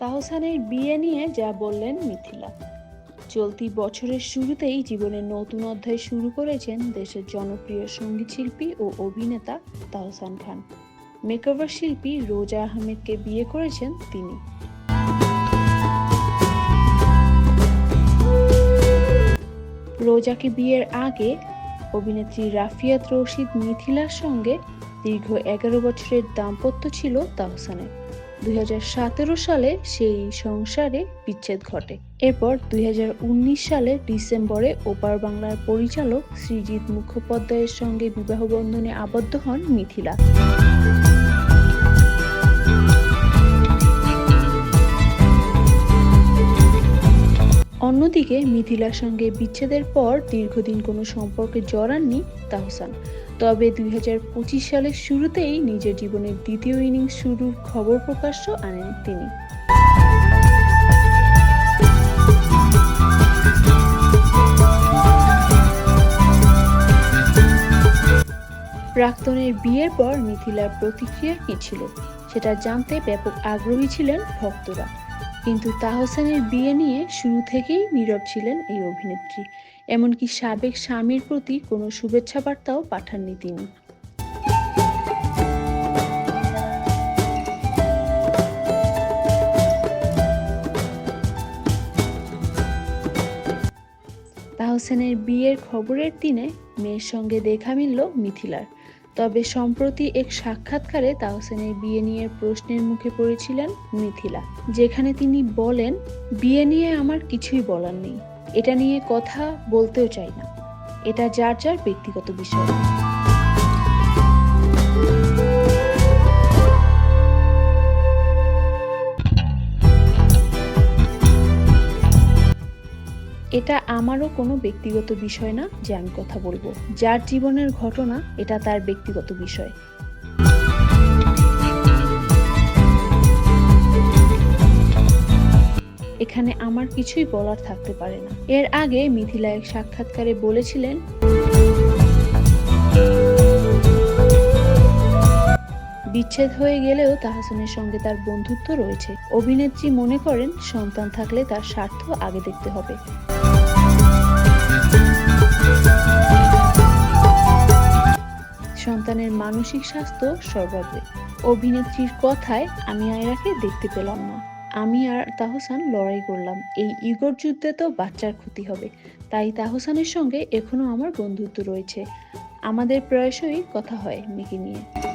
তাহসানের বিয়ে নিয়ে যা বললেন মিথিলা। চলতি বছরের শুরুতেই জীবনের নতুন অধ্যায় শুরু করেছেন দেশের জনপ্রিয় সংগীত শিল্পী ও অভিনেতা তাহসান খান। মেকওভার শিল্পী রোজা আহমেদকে বিয়ে করেছেন তিনি। রোজাকে বিয়ের আগে অভিনেত্রী রাফিয়াত রশিদ মিথিলার সঙ্গে দীর্ঘ এগারো বছরের দাম্পত্য ছিল তাহসানের। দুই সালে সেই সংসারে বিচ্ছেদ ঘটে। এরপর দুই সালের ডিসেম্বরে ওপার বাংলার পরিচালক শ্রীজিৎ মুখোপাধ্যায়ের সঙ্গে বিবাহ বন্ধনে আবদ্ধ হন মিথিলা। অন্যদিকে মিথিলার সঙ্গে বিচ্ছেদের পর দীর্ঘদিন কোনো সম্পর্কে জড়াননি তাহসান। তবে দুই হাজার পঁচিশ সালের শুরুতেই নিজের জীবনের দ্বিতীয় ইনিংস শুরুর খবর প্রকাশ্য আনেন তিনি। প্রাক্তনের বিয়ের পর মিথিলার প্রতিক্রিয়া কী ছিল, সেটা জানতে ব্যাপক আগ্রহী ছিলেন ভক্তরা। কিন্তু তাহসানের বিয়ে নিয়ে শুরু থেকেই নীরব ছিলেন এই অভিনেত্রী। এমনকি সাবেক স্বামীর প্রতি কোনো শুভেচ্ছা বার্তাও পাঠাননি তিনি। তাহসানের বিয়ের খবরের দিনে মেয়ের সঙ্গে দেখা মিলল মিথিলার। তবে সম্প্রতি এক সাক্ষাৎকারে তাহসেনের বিয়ে নিয়ে প্রশ্নের মুখে পড়েছিলেন মিথিলা, যেখানে তিনি বলেন, বিয়ে নিয়ে আমার কিছুই বলার নেই। এটা নিয়ে কথা বলতেও চাই না। এটা যার যার ব্যক্তিগত বিষয়। এটা আমারও কোনো ব্যক্তিগত বিষয় না যে আমি কথা বলব। যার জীবনের ঘটনা, এটা তার ব্যক্তিগত বিষয়। এখানে আমার কিছুই বলার থাকতে পারে না। এর আগে মিথিলা এক সাক্ষাৎকারে বলেছিলেন বিচ্ছেদ হয়ে গেলেও তাহসানের সঙ্গে তার বন্ধুত্ব রয়েছে। অভিনেত্রী মনে করেন, সন্তান থাকলে তার স্বার্থ আগে দেখতে হবে। সন্তানের মানসিক স্বাস্থ্য সর্বাগ্রে। অভিনেত্রীর কথায়, আমি আয়রাকে দেখতে পেলাম না। আমি আর তাহসান লড়াই করলাম। এই ইগোর যুদ্ধে তো বাচ্চার ক্ষতি হবে। তাই তাহসানের সঙ্গে এখনও আমার বন্ধুত্ব রয়েছে। আমাদের প্রায়শই কথা হয় মেয়েকে নিয়ে।